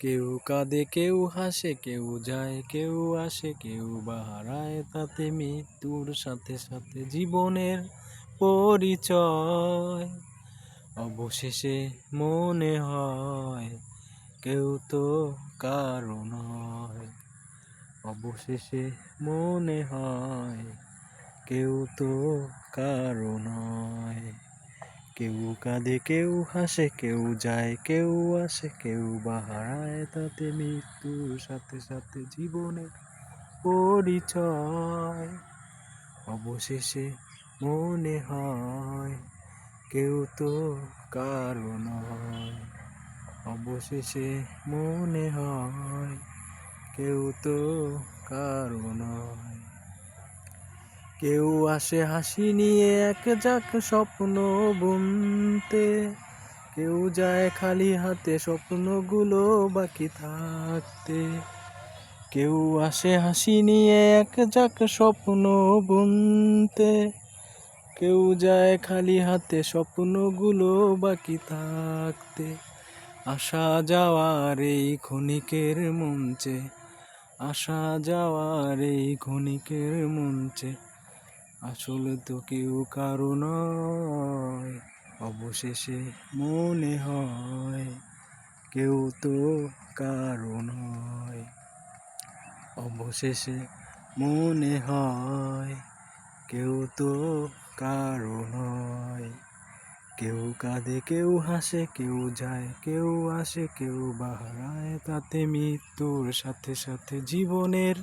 কেউ কাঁদে, কেউ হাসে, কেউ যায়, কেউ আসে, কেউ বাহারায়। তাতে মৃত্যুর সাথে সাথে জীবনের পরিচয় অবশেষে মনে হয়, কেউ তো কারও নয়। অবশেষে মনে হয়, কেউ তো কারও নয়। কেউ কাঁদে, কেউ হাসে, কেউ যায়, কেউ আসে, কেউ বা হারায় তাতে মৃত্যুর সাথে সাথে জীবনের পরিচয়। অবশেষে মনে হয় কেউ তো কারও নয়। অবশেষে মনে হয় কেউ তো কারও নয়। কেউ আসে হাসি নিয়ে এক যাক স্বপ্ন বুনতে। কেউ যায় খালি হাতে স্বপ্নগুলো বাকি থাকতে। কেউ আসে হাসি নিয়ে এক যাক স্বপ্ন বুনতে। কেউ যায় খালি হাতে স্বপ্নগুলো বাকি থাকতে। আসা যাওয়ার এই ক্ষণিকের মঞ্চে, আসা যাওয়ার এই ক্ষণিকের মঞ্চে। আসলে তো কেউ কারও নয়, অবশেষে মনে হয় কেউ তো কারও নয়। অবশেষে মনে হয় কেউ তো কারও নয়। কেউ কাঁদে, কেউ হাসে, কেউ যায়, কেউ আসে, কেউ বাহারায়। তাতে মৃত্যুর সাথে সাথে জীবনের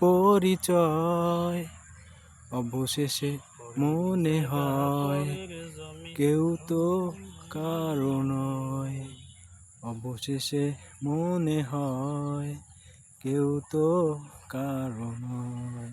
পরিচয়। অবশেষে মনে হয় কেউ তো কারও নয়। অবশেষে মনে হয় কেউ তো কারও নয়।